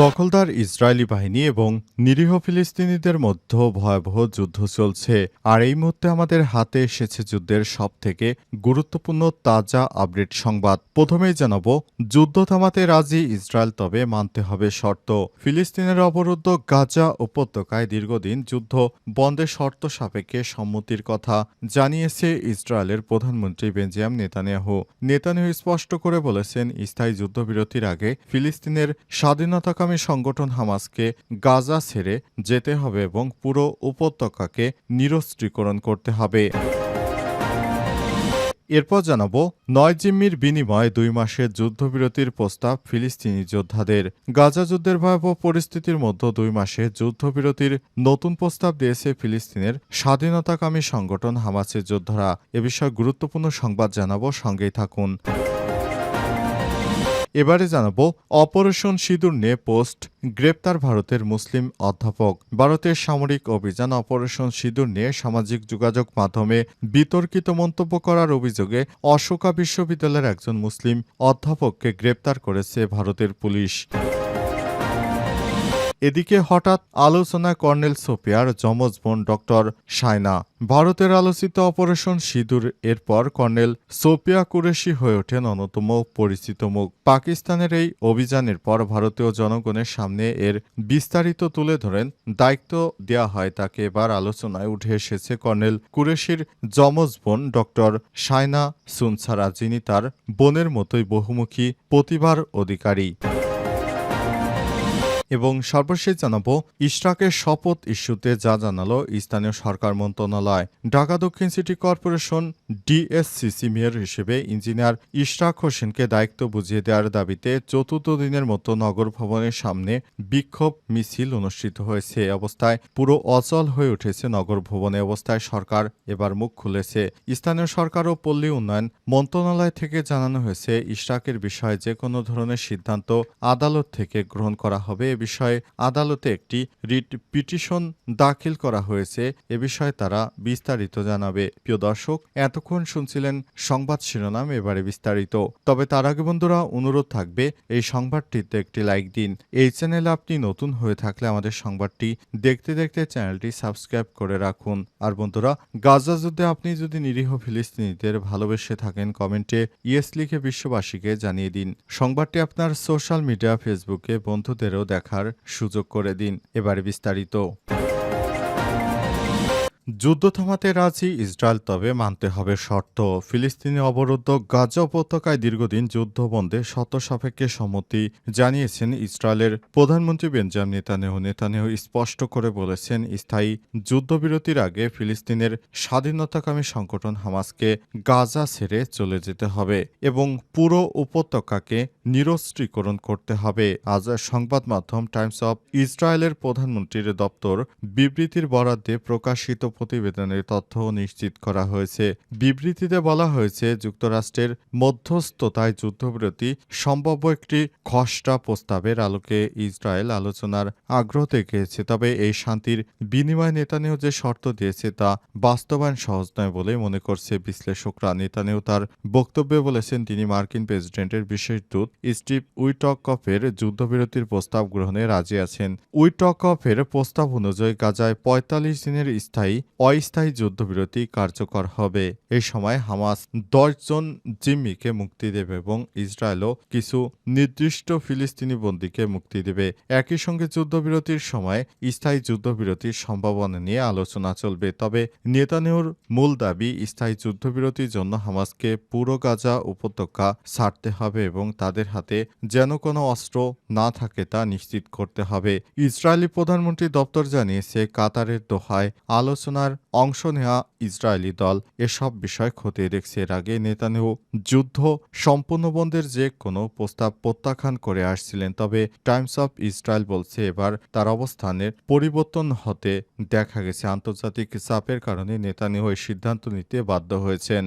দখলদার ইসরায়েলি বাহিনী এবং নিরীহ ফিলিস্তিনিদের মধ্যে ভয়াবহ যুদ্ধ চলছে। আর এই মুহূর্তে আমাদের হাতে এসেছে যুদ্ধের সব থেকে গুরুত্বপূর্ণ তাজা আপডেট সংবাদ। প্রথমেই জানাব, যুদ্ধ থামাতে রাজি ইসরায়েল, তবে মানতে হবে শর্ত। ফিলিস্তিনের অবরুদ্ধ গাজা উপত্যকায় দীর্ঘদিন যুদ্ধ বন্ধের শর্ত সাপেক্ষে সম্মতির কথা জানিয়েছে ইসরায়েলের প্রধানমন্ত্রী বেঞ্জিয়াম নেতানিয়াহু। নেতানিয়াহু স্পষ্ট করে বলেছেন, স্থায়ী যুদ্ধবিরতির আগে ফিলিস্তিনের স্বাধীনতাকামী সংগঠন হামাসকে গাজা ছেড়ে যেতে হবে এবং পুরো উপত্যকাকে নিরস্ত্রীকরণ করতে হবে। এরপর জানাব, নয় জিম্মির বিনিময়ে দুই মাসের যুদ্ধবিরতির প্রস্তাব ফিলিস্তিনি যোদ্ধাদের। গাজা যুদ্ধের ভয়াবহ পরিস্থিতির মধ্যে দুই মাসে যুদ্ধবিরতির নতুন প্রস্তাব দিয়েছে ফিলিস্তিনের স্বাধীনতাকামী সংগঠন হামাসের যোদ্ধারা। এ বিষয়ে গুরুত্বপূর্ণ সংবাদ জানাব, সঙ্গেই থাকুন। এবারে জানাব অপারেশন সিঁদুর নিয়ে পোস্ট, গ্রেপ্তার ভারতের মুসলিম অধ্যাপক। ভারতের সামরিক অভিযান অপারেশন সিঁদুর নিয়ে সামাজিক যোগাযোগ মাধ্যমে বিতর্কিত মন্তব্য করার অভিযোগে অশোকা বিশ্ববিদ্যালয়ের একজন মুসলিম অধ্যাপককে গ্রেপ্তার করেছে ভারতের পুলিশ। এদিকে হঠাৎ আলোচনা কর্নেল সোপিয়ার যমজ বোন ডক্টর সায়না। ভারতের আলোচিত অপারেশন সিঁদুর, এরপর কর্নেল সোপিয়া কুরেশি হয়ে ওঠেন অন্যতম পরিচিত মুখ। পাকিস্তানের এই অভিযানের পর ভারতীয় জনগণের সামনে এর বিস্তারিত তুলে ধরেন দায়িত্ব দেয়া হয় তাকে এবার আলোচনায় উঠে এসেছে কর্নেল কুরেশির যমজ বোন ডক্টর সায়না সুনসারা যিনি তার বোনের মতোই বহুমুখী প্রতিভার অধিকারী। এবং সর্বশেষ জানাব, ইশরাকের শপথ ইস্যুতে যা জানালো স্থানীয় সরকার মন্ত্রণালয়। ঢাকা দক্ষিণ সিটি কর্পোরেশন ডিএসসিসি মেয়র হিসেবে ইঞ্জিনিয়ার ইশরাক হোসেনকে দায়িত্ব বুঝিয়ে দেওয়ার দাবিতে চতুর্থ দিনের মতো নগর ভবনের সামনে বিক্ষোভ মিছিল অনুষ্ঠিত হয়েছে। অবস্থায় পুরো অচল হয়ে উঠেছে নগর ভবনে অবস্থায় সরকার, এবার মুখ খুলেছে। স্থানীয় সরকার ও পল্লী উন্নয়ন মন্ত্রণালয় থেকে জানানো হয়েছে, ইশরাকের বিষয়ে যে কোনো ধরনের সিদ্ধান্ত আদালত থেকে গ্রহণ করা হবে বিষয়ে আদালতে একটি রিট পিটিশন দাখিল করা হয়েছে, এ বিষয়ে তারা বিস্তারিত জানাবে। প্রিয় দর্শক, এতক্ষণ শুনছিলেন সংবাদ শিরোনাম, এবারে বিস্তারিত। তবে তার আগে বন্ধুরা, অনুরোধ থাকবে, এই সংবাদটিতে একটি লাইক দিন। এই চ্যানেলে আপনি নতুন হয়ে থাকলে আমাদের সংবাদটি দেখতে দেখতে চ্যানেলটি সাবস্ক্রাইব করে রাখুন। আর বন্ধুরা, গাজা যুদ্ধে আপনি যদি নিরীহ ফিলিস্তিনিদের ভালোবেসে থাকেন, কমেন্টে ইয়েস লিখে বিশ্ববাসীকে জানিয়ে দিন। সংবাদটি আপনার সোশ্যাল মিডিয়া, ফেসবুকে বন্ধুদেরও দেখার সুযোগ করে দিন। এবার বিস্তারিত। যুদ্ধ থামাতে রাজি ইসরায়েল, তবে মানতে হবে শর্ত। ফিলিস্তিনি অবরুদ্ধ গাজা উপত্যকায় দীর্ঘদিন যুদ্ধ বন্ধে শর্ত সাপেক্ষে সম্মতি জানিয়েছেন ইসরায়েলের প্রধানমন্ত্রী বেঞ্জাম নেতানেহু নেতানেহু স্পষ্ট করে বলেছেন, স্থায়ী যুদ্ধবিরতির আগে ফিলিস্তিনের স্বাধীনতাকামী সংগঠন হামাসকে গাজা ছেড়ে চলে যেতে হবে এবং পুরো উপত্যকাকে নিরস্ত্রীকরণ করতে হবে। আজ সংবাদ মাধ্যম টাইমস অব ইসরায়েলের প্রধানমন্ত্রীর দপ্তর বিবৃতির বরাদ্দে প্রকাশিত প্রতিবেদনের তথ্য নিশ্চিত করা হয়েছে। বিবৃতিতে বলা হয়েছে, যুক্তরাষ্ট্রের মধ্যস্থতায় যুদ্ধবিরতি সম্ভাব্য একটি খসড়া প্রস্তাবের আলোকে ইসরায়েল আলোচনার আগ্রহ দেখিয়েছে। তবে এই শান্তির বিনিময় নেতানিয়াহু যে শর্ত দিয়েছে তা বাস্তবায়ন সহজ নয় বলে মনে করছে বিশ্লেষকরা। নেতানিয়াহু তার বক্তব্যে বলেছেন, তিনি মার্কিন প্রেসিডেন্টের বিশেষ দূত স্টিভ উইটকফের যুদ্ধবিরতির প্রস্তাব গ্রহণে রাজি আছেন। উইটকফের প্রস্তাব অনুযায়ী, গাজায় পঁয়তাল্লিশ দিনের স্থায়ী অস্থায়ী যুদ্ধবিরতি কার্যকর হবে। এই সময় হামাস দশজন জিম্মিকে মুক্তি দেবে এবং ইসরায়েলও কিছু নির্দিষ্ট ফিলিস্তিনি বন্দীকে মুক্তি দেবে। একই সঙ্গে যুদ্ধবিরতির সময় স্থায়ী যুদ্ধবিরতির সম্ভাবনা নিয়ে আলোচনা চলবে। তবে নেতানিয়াহুর মূল দাবি, স্থায়ী যুদ্ধবিরতির জন্য হামাসকে পুরো গাজা উপত্যকা ছাড়তে হবে এবং তাদের হাতে যেন কোনো অস্ত্র না থাকে তা নিশ্চিত করতে হবে। ইসরায়েলি প্রধানমন্ত্রী দপ্তর জানিয়েছে, কাতারের দোহায় আলোচনার অংশ নেওয়া ইসরায়েলি দল এসব বিষয় খতিয়ে দেখছে। এর আগে নেতানেহু যুদ্ধ সম্পূর্ণ বন্ধের যে কোনো প্রস্তাব প্রত্যাখ্যান করে আসছিলেন, তবে টাইমস অফ ইসরায়েল বলছে এবার তার অবস্থানের পরিবর্তন হতে দেখা গেছে। আন্তর্জাতিক চাপের কারণে নেতানেহু এই সিদ্ধান্ত নিতে বাধ্য হয়েছেন।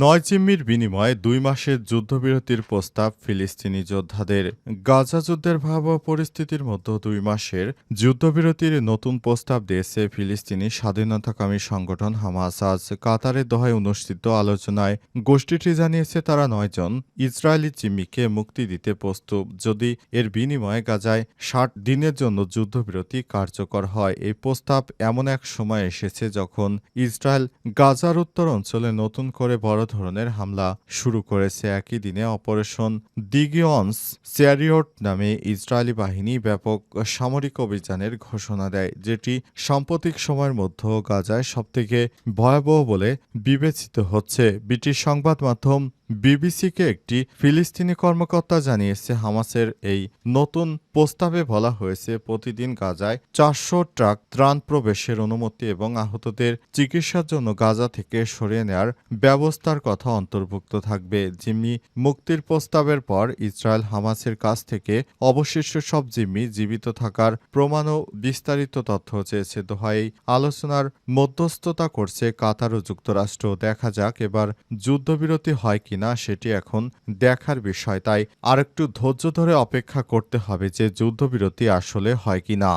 নয় জিম্মির বিনিময়ে দুই মাসের যুদ্ধবিরতির প্রস্তাব ফিলিস্তিনি যোদ্ধাদের। গাজা যুদ্ধের ভয়াবহ পরিস্থিতির মধ্যে দুই মাসের যুদ্ধবিরতির নতুন প্রস্তাব দিয়েছে ফিলিস্তিনি স্বাধীনতাকামী সংগঠন হামাস। আজ কাতারের দোহায় অনুষ্ঠিত আলোচনায় গোষ্ঠীটি জানিয়েছে, তারা নয়জন ইসরায়েলি জিম্মিকে মুক্তি দিতে প্রস্তুত। যদি এর বিনিময়ে গাজায় ষাট দিনের জন্য যুদ্ধবিরতি কার্যকর হয়, এই প্রস্তাব এমন এক সময় এসেছে যখন ইসরায়েল গাজার উত্তর অঞ্চলে নতুন করে বড় ধরনের হামলা শুরু করেছে একই দিনে অপারেশন দিগিয়ন্স স্যারিওট নামে ইসরায়েলি বাহিনী ব্যাপক সামরিক অভিযানের ঘোষণা দেয়, যেটি সাম্প্রতিক সময়ের মধ্যে গাজায় সবথেকে ভয়াবহ বলে বিবেচিত হচ্ছে। ব্রিটিশ সংবাদ মাধ্যম বিবিসিকে একটি ফিলিস্তিনি কর্মকর্তা জানিয়েছে, হামাসের এই নতুন প্রস্তাবে বলা হয়েছে, প্রতিদিন গাজায় চারশো ট্রাক ত্রাণ প্রবেশের অনুমতি এবং আহতদের চিকিৎসার জন্য গাজা থেকে সরিয়ে নেওয়ার ব্যবস্থার কথা অন্তর্ভুক্ত থাকবে। জিম্মি মুক্তির প্রস্তাবের পর ইসরায়েল হামাসের কাছ থেকে অবশিষ্ট সব জিম্মি জীবিত থাকার প্রমাণ বিস্তারিত তথ্য চেয়েছে। দোহাই আলোচনার মধ্যস্থতা করছে কাতার ও যুক্তরাষ্ট্র। দেখা যাক এবার যুদ্ধবিরতি হয় কিনা। সেটি এখন দেখার বিষয়। তাই আরেকটু ধৈর্য ধরে অপেক্ষা করতে হবে যে যুদ্ধবিরতি আসলে হয় কিনা।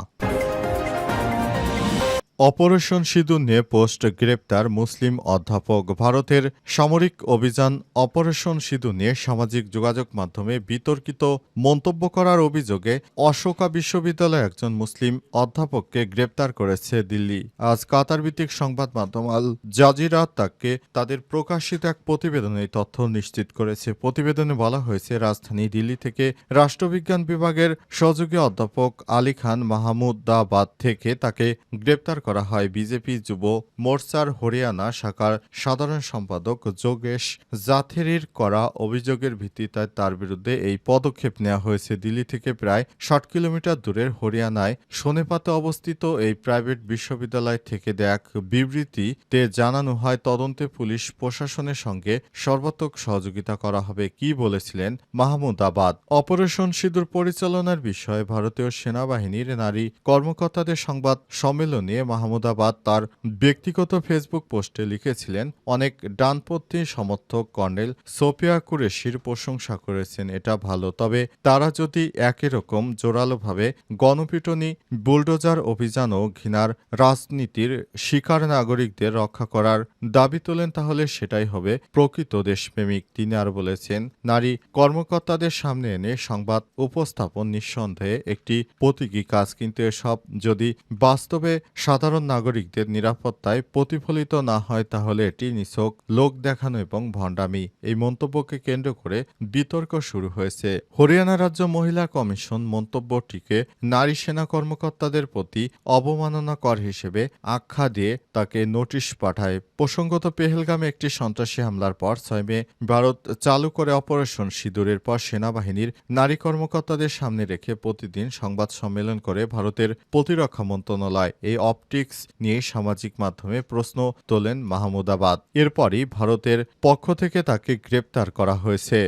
অপারেশন সিঁদুর নিয়ে পোস্ট গ্রেপ্তার মুসলিম অধ্যাপক ভারতের সামরিক অভিযান অপারেশন সিঁদুর নিয়ে সামাজিক যোগাযোগ মাধ্যমে বিতর্কিত মন্তব্য করার অভিযোগে অশোকা বিশ্ববিদ্যালয়ের একজন মুসলিম অধ্যাপককে গ্রেপ্তার করেছে দিল্লি। আজ কাতার ভিত্তিক সংবাদ মাধ্যম আল জাজিরা তাকে তাদের প্রকাশিত এক প্রতিবেদনে তথ্য নিশ্চিত করেছে। প্রতিবেদনে বলা হয়েছে, রাজধানী দিল্লি থেকে রাষ্ট্রবিজ্ঞান বিভাগের সহযোগী অধ্যাপক আলী খান মাহমুদাবাদ থেকে তাকে গ্রেপ্তার করা হয় বিজেপি যুব মোর্চার হরিয়ানা শাখার সাধারণ সম্পাদক যোগেশ জাথেরির করা অভিযোগের ভিত্তিতে তার বিরুদ্ধে এই পদক্ষেপ নেওয়া হয়েছে। দিল্লি থেকে প্রায় ষাট কিলোমিটার দূরের হরিয়ানায় শোনেপাতে অবস্থিত এই প্রাইভেট বিশ্ববিদ্যালয় থেকে এক বিবৃতিতে জানানো হয়, তদন্তে পুলিশ প্রশাসনের সঙ্গে সর্বাত্মক সহযোগিতা করা হবে কি বলেছিলেন মাহমুদাবাদ অপারেশন সিঁদুর পরিচালনার বিষয়ে ভারতীয় সেনাবাহিনীর নারী কর্মকর্তাদের সংবাদ সম্মেলনে মাহমুদাবাদ তার ব্যক্তিগত ফেসবুক পোস্টে লিখেছিলেন, অনেক ডানপন্থী সমর্থক কর্নেল সোফিয়া কুরেশির প্রশংসা করেছেন, এটা ভালো। তবে তারা যদি একই রকম জোরালোভাবে গণপিটনি, বুলডোজার অভিযান ও ঘৃণার রাজনীতির শিকার নাগরিকদের রক্ষা করার দাবি তোলেন, তাহলে সেটাই হবে প্রকৃত দেশপ্রেমিক তিনি আর বলেছেন। নারী কর্মকর্তাদের সামনে এনে সংবাদ উপস্থাপন নিঃসন্দেহে একটি প্রতীকী কাজ, কিন্তু এসব যদি বাস্তবে সাধারণ নাগরিকদের নিরাপত্তায় প্রতিফলিত না হয় তাহলে এটি নিছক লোক দেখানো এবং ভণ্ডামি। এই মন্তব্যকে কেন্দ্র করে বিতর্ক শুরু হয়েছে। হরিয়ানা রাজ্য মহিলা কমিশন মন্তব্যটিকে নারী সেনা কর্মকর্তাদের প্রতি অবমাননাকর হিসেবে আখ্যা দিয়ে তাকে নোটিশ পাঠায়। প্রসঙ্গত, পেহেলগামে একটি সন্ত্রাসী হামলার পর ছয় মে ভারত চালু করে অপারেশন সিঁদুরের পর সেনাবাহিনীর নারী কর্মকর্তাদের সামনে রেখে প্রতিদিন সংবাদ সম্মেলন করে ভারতের প্রতিরক্ষা মন্ত্রণালয়। এই অপটিক্স নিয়ে সামাজিক মাধ্যমে প্রশ্ন তোলেন মাহমুদাবাদ। এরপরই ভারতের পক্ষ থেকে তাকে গ্রেপ্তার করা হয়েছে।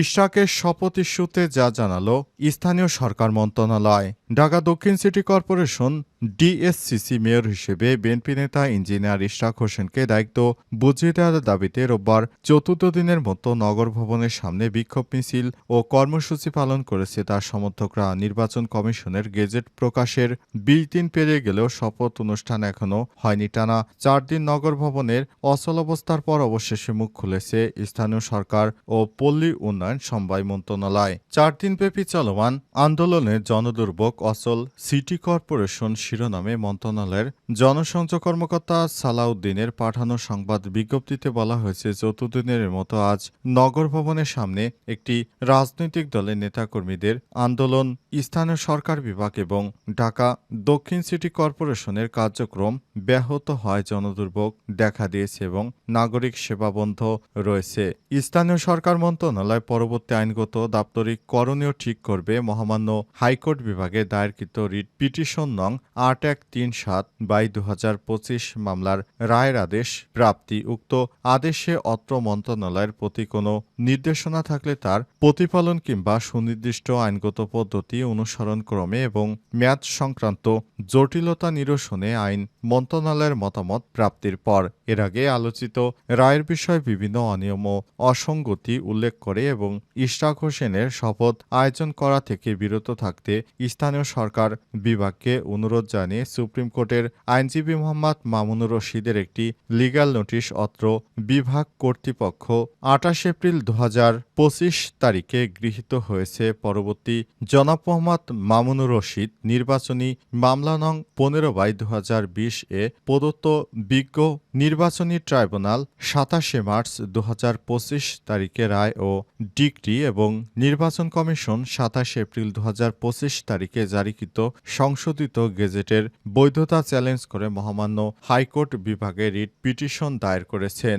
ইশরাকের শপথ ইস্যুতে যা জানালো স্থানীয় সরকার মন্ত্রণালয়। ঢাকা দক্ষিণ সিটি কর্পোরেশন ডিএসসিসি মেয়র হিসেবে বিএনপি নেতা ইঞ্জিনিয়ার ইশরাক হোসেনকে দায়িত্ব বুঝিয়ে দেওয়ার দাবিতে রোববার চতুর্থ দিনের মতো নগর ভবনের সামনে বিক্ষোভ মিছিল ও কর্মসূচি পালন করেছে তার সমর্থকরা। নির্বাচন কমিশনের গেজেট প্রকাশের বিশ দিন পেরিয়ে গেলেও শপথ অনুষ্ঠান এখনও হয়নি। টানা চার দিন নগর ভবনের অচল অবস্থার পর অবশেষে মুখ খুলেছে স্থানীয় সরকার ও পল্লী উন্নয়ন সমবায় মন্ত্রণালয়। চার দিনব্যাপী চলমান আন্দোলনের জনদুর্ভোগ অচল সিটি কর্পোরেশন শিরোনামে মন্ত্রণালয়ের জনসংযোগ কর্মকর্তা সালাউদ্দিনের পাঠানো সংবাদ বিজ্ঞপ্তিতে বলা হয়েছে, চতুর্দিনের মতো আজ নগর ভবনের সামনে একটি রাজনৈতিক দলের নেতাকর্মীদের আন্দোলন, স্থানীয় সরকার বিভাগ এবং ঢাকা দক্ষিণ সিটি কর্পোরেশনের কার্যক্রম ব্যাহত হয়, জনদুর্ভোগ দেখা দিয়েছে এবং নাগরিক সেবা বন্ধ রয়েছে। স্থানীয় সরকার মন্ত্রণালয় পরবর্তী আইনগত দাপ্তরিক করণীয় ঠিক করবে, মহামান্য হাইকোর্ট বিভাগের দায়েরকৃত রিট পিটিশন নং আট এক তিন সাত বাই দু হাজার পঁচিশ মামলার রায়ের আদেশ প্রাপ্তি উক্ত আদেশে অত্র মন্ত্রণালয়ের প্রতি কোনো নির্দেশনা থাকলে তার প্রতিপালন কিংবা সুনির্দিষ্ট আইনগত পদ্ধতি অনুসরণ ক্রমে এবং মেয়াদ সংক্রান্ত জটিলতা নিরসনে আইন মন্ত্রণালয়ের মতামত প্রাপ্তির পর। এর আগে আলোচিত রায়ের বিষয়ে বিভিন্ন অনিয়ম ও অসঙ্গতি উল্লেখ করে এবং ইশরাক হোসেনের শপথ আয়োজন করা থেকে বিরত থাকতে স্থানীয় সরকার বিভাগকে অনুরোধ জানিয়ে সুপ্রিম কোর্টের আইনজীবী মোহাম্মদ মামুনুর রশিদের একটি লিগ্যাল নোটিশ অত্র বিভাগ কর্তৃপক্ষ আঠাশ এপ্রিল দু তারিখে গৃহীত হয়েছে। পরবর্তী জনাব মোহাম্মদ মামুনুর রশিদ নির্বাচনী মামলা নং পনেরো বাই দু এ প্রদত্ত বিজ্ঞ নির্বাচনী ট্রাইব্যুনাল সাতাশে মার্চ দু হাজার পঁচিশ তারিখে রায় ও ডিগ্রি এবং নির্বাচন কমিশন সাতাশে এপ্রিল দু হাজার পঁচিশ তারিখে জারিকৃত সংশোধিত গেজেটের বৈধতা চ্যালেঞ্জ করে মহামান্য হাইকোর্ট বিভাগে রিট পিটিশন দায়ের করেছেন।